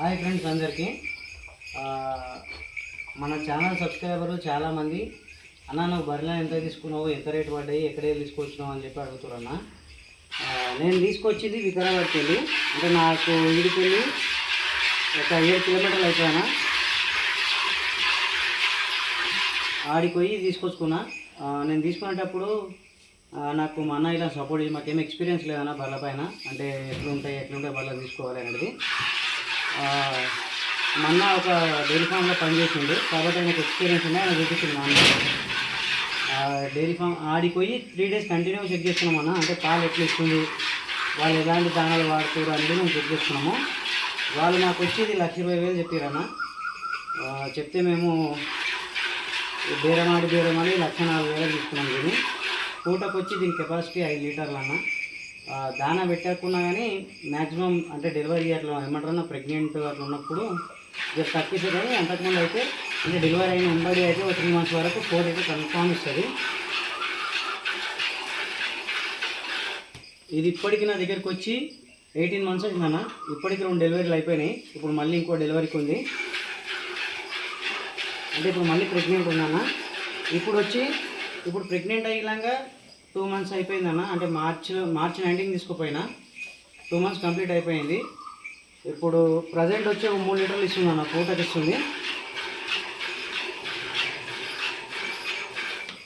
Hi friends అందరికీ. మన channel సబ్స్క్రైబర్లు చాలామంది అన్న నువ్వు బర్రెలు ఎంత తీసుకున్నావు? ఎంత రేటు పడ్డాయి? ఎక్కడ తీసుకొచ్చినావు? అని చెప్పి అడుగుతున్నా నేను తీసుకొచ్చింది వికారాబాద్కి వెళ్ళి అంటే నాకు ఇడికెళ్ళి ఒక ఏడు కిలోమీటర్లు అయిపోయినా. ఆడిపోయి పోయి తీసుకొచ్చుకున్నా నేను తీసుకునేటప్పుడు నాకు మా అన్న ఇలా సపోర్ట్ చేసి మాకేం ఎక్స్పీరియన్స్ లేదన్నా బర్రెల పైన. అంటే ఎట్లుంటాయి ఎట్లుంటాయి బర్రెలు తీసుకోవాలి అనేది మొన్న ఒక డైరీ ఫామ్లో పనిచేసిండు కాబట్టి ఆయనకు ఎక్స్పీరియన్స్ ఉంది ఆయన చూపించింది మా అన్న డైరీ ఫామ్ ఆడిపోయి త్రీ డేస్ కంటిన్యూ చెక్ చేస్తున్నామన్నా అన్న. అంటే పాలు ఎట్లా ఇస్తుంది వాళ్ళు ఎలాంటి దానాలు వాడుతారు అనేది మేము చెక్ చేస్తున్నాము. వాళ్ళు నాకు వచ్చేది లక్ష ఇరవై వేలు చెప్పారన్న చెప్తే మేము బేరమాడి బేరమాడి లక్ష నాలుగు వేలు తీసుకున్నాం దీన్ని. పూటకు వచ్చి దీని కెపాసిటీ ఐదు లీటర్లు అన్న. దానా పెట్టకున్నా కానీ మ్యాక్సిమం అంటే డెలివరీ అట్లా ఏమంటారన్నా ప్రెగ్నెంట్ అట్లా ఉన్నప్పుడు జస్ట్ తక్కువ కానీ అంతకుముందు అయితే అంటే డెలివరీ అయిన ఉంబడి అయితే ఒక త్రీ మంత్స్ వరకు ఫోర్ అయితే కన్ఫామ్ ఇస్తుంది. ఇది ఇప్పటికి నా దగ్గరికి వచ్చి ఎయిటీన్ మంత్స్ అయిందన్న ఇప్పటికి రెండు డెలివరీలు అయిపోయినాయి. ఇప్పుడు మళ్ళీ ఇంకో డెలివరీకి ఉంది. అంటే ఇప్పుడు మళ్ళీ ప్రెగ్నెంట్ ఉందన్న ఇప్పుడు వచ్చి ఇప్పుడు ప్రెగ్నెంట్ అయ్యేలాగా టూ మంత్స్ అయిపోయిందన్న. అంటే మార్చిలో మార్చ్ నైన్టీన్ తీసుకుపోయినా. టూ మంత్స్ కంప్లీట్ అయిపోయింది. ఇప్పుడు ప్రజెంట్ వచ్చి ఒక మూడు లీటర్లు ఇస్తుంది అన్న పూటకి ఇస్తుంది.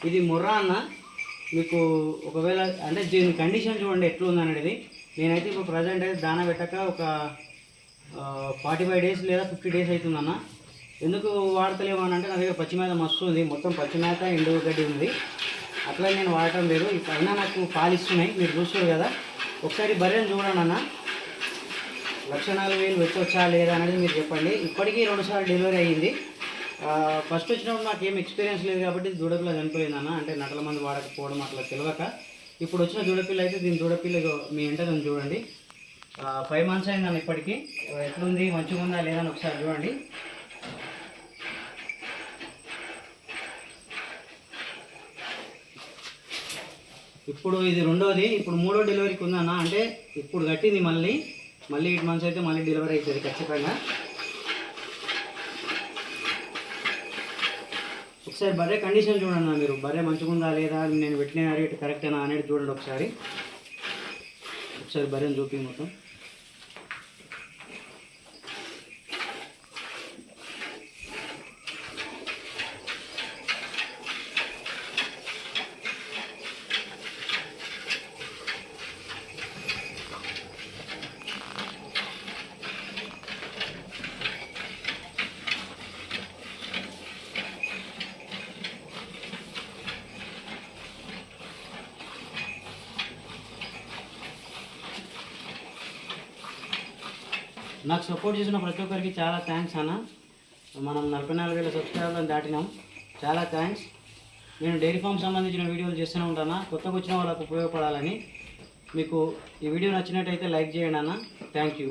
ఇది ముర్రా అన్న. మీకు ఒకవేళ అంటే దీని కండిషన్ చూడండి ఎట్లుంది అనేది నేనైతే ఇప్పుడు ప్రజెంట్ అయితే దాన పెట్టక ఒక ఫార్టీ ఫైవ్ డేస్ లేదా ఫిఫ్టీ డేస్ అవుతుందన్న. ఎందుకు వాడతలేము అని అంటే నా దగ్గర పచ్చి మేత మస్తు ఉంది. మొత్తం పచ్చి మేత ఎండు గడ్డి ఉంది. అట్లా నేను వాడటం లేదు. అయినా నాకు పాలు ఇస్తున్నాయి. మీరు చూస్తారు కదా. ఒకసారి బర్రెను చూడండి అన్న. లక్ష నాలుగు వేలు వచ్చొచ్చా లేదా అనేది మీరు చెప్పండి. ఇప్పటికీ రెండుసార్లు డెలివరీ అయ్యింది. ఫస్ట్ వచ్చినప్పుడు నాకు ఏం ఎక్స్పీరియన్స్ లేదు కాబట్టి దూడపిల్ల చనిపోయింది అన్న. అంటే నటల మంది వాడకపోవడం అట్లా తెలియక ఇప్పుడు వచ్చిన దూడపిల్ల అయితే దీని దూడపిల్ల మీ ఇంట చూడండి. ఫైవ్ మంత్స్ అయిందన్న ఇప్పటికీ. ఎట్లుంది? మంచిగా ఉందా లేదా అని ఒకసారి చూడండి. ఇప్పుడు ఇది రెండోది ఇప్పుడు మూడో డెలివరీకి ఉందన్న అంటే ఇప్పుడు కట్టింది మళ్ళీ మళ్ళీ ఎయిట్ మంత్స్ అయితే మళ్ళీ డెలివరీ అవుతుంది ఖచ్చితంగా. ఒకసారి బర్రె కండిషన్ చూడండి మీరు. బర్రె మంచిగుందా లేదా? నేను పెట్టిన రేట్ కరెక్టేనా అనేది చూడండి ఒకసారి. ఒకసారి బర్రెని చూపి మొత్తం. నాకు సపోర్ట్ చేసిన ప్రతి ఒక్కరికి చాలా థ్యాంక్స్ అన్న. మనం నలభై నాలుగు వేల సబ్స్క్రైబర్లను దాటినాం. చాలా థ్యాంక్స్ నేను డైరీ ఫామ్ సంబంధించిన వీడియోలు చేస్తూనే ఉంటాను? కొత్తగా వచ్చిన వాళ్ళకు ఉపయోగపడాలని. మీకు ఈ వీడియో నచ్చినట్టయితే లైక్ చేయండి అన్న. Thank you